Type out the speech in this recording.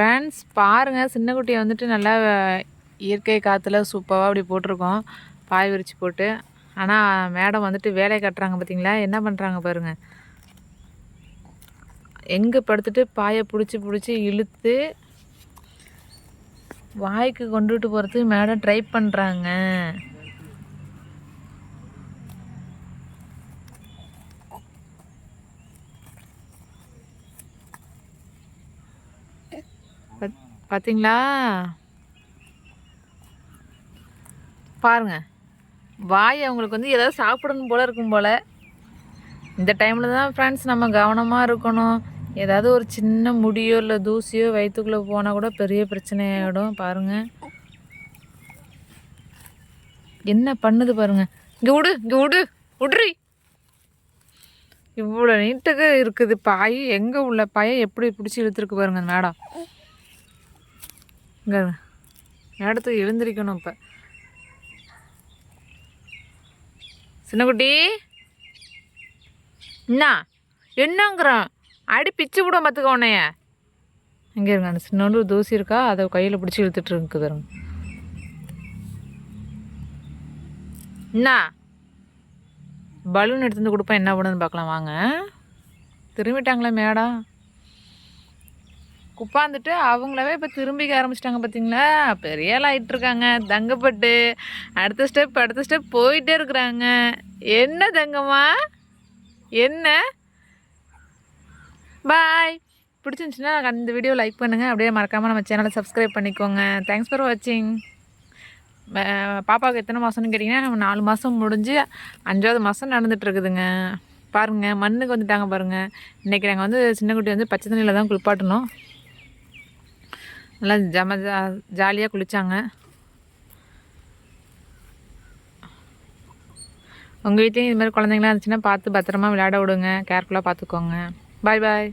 Friends பாருங்கள் சின்ன குட்டியை வந்துட்டு நல்லா இயற்கை காற்றுல சூப்பராக அப்படி போட்டிருக்கோம். பாய் விரித்து போட்டு. ஆனால் மேடம் வந்துட்டு வேலையை கட்டுறாங்க பார்த்தீங்களா என்ன பண்ணுறாங்க பாருங்கள் எங்கே படுத்துட்டு பாயை பிடிச்சி பிடிச்சி இழுத்து வாய்க்கு கொண்டுட்டு போகிறதுக்கு மேடம் ட்ரை பண்ணுறாங்க பார்த்தீங்களா பாருங்க. வாய் அவங்களுக்கு வந்து ஏதாவது சாப்பிடணும் போல இருக்கும் போல. இந்த டைமில் தான் ஃப்ரெண்ட்ஸ் நம்ம கவனமாக இருக்கணும். ஏதாவது ஒரு சின்ன முடியோ இல்லை தூசியோ வயிற்றுக்குள்ளே போனால் கூட பெரிய பிரச்சனையாகிடும் பாருங்க. என்ன பண்ணுது பாருங்கள் இங்கே விடு இங்கே விடு விட்ரி இவ்வளோ நீட்டுக்கு இருக்குது பாய். எங்கே உள்ள பாயை எப்படி பிடிச்சி இழுத்துருக்கு பாருங்க மேடம். இங்கே மேடத்துக்கு எழுந்திரிக்கணும் இப்போ. சின்னக்குட்டி. என்ன என்னங்கிறான்? அடி பிச்சு விட பார்த்துக்க உன்னைய. இங்கே இருங்க அந்த சின்னோண்டு தூசி இருக்கா? அதை கையில் பிடிச்சி இழுத்துட்டு இருக்கு என்ன பலூன் எடுத்து வந்து கொடுப்பேன் என்ன பண்ணுன்னு பார்க்கலாம் வாங்க. திரும்பிட்டாங்களே மேடம். உட்காந்துட்டு அவங்களவே இப்போ திரும்பிக்க ஆரம்பிச்சிட்டாங்க பார்த்தீங்களா பெரிய ஆகிட்டு இருக்காங்க தங்கப்பட்டு. அடுத்த ஸ்டெப் அடுத்த ஸ்டெப் போயிட்டே இருக்கிறாங்க. என்ன தங்கம்மா? என்ன? பாய் பிடிச்சிருந்துச்சுன்னா அந்த வீடியோ லைக் பண்ணுங்கள் அப்படியே மறக்காமல் நம்ம சேனலை சப்ஸ்கிரைப் பண்ணிக்கோங்க. தேங்க்ஸ் ஃபார் வாட்சிங் பாப்பாவுக்கு எத்தனை மாதம்னு கேட்டிங்கன்னா நம்ம நாலு மாதம் முடிஞ்சு அஞ்சாவது மாதம் நடந்துகிட்ருக்குதுங்க பாருங்கள் மண்ணுக்கு வந்துட்டாங்க பாருங்கள் இன்றைக்கி நாங்கள் வந்து சின்ன குட்டி வந்து பச்சை தண்ணியில் தான் குளிப்பாட்டணும். நல்லா ஜம ஜா ஜாலியாக குளித்தாங்க உங்கள் வீட்லேயும் இது மாதிரி குழந்தைங்களாம் இருந்துச்சுன்னா பார்த்து பத்திரமா விளையாட விடுங்க. கேர்ஃபுல்லாக பார்த்துக்கோங்க. பாய் பாய்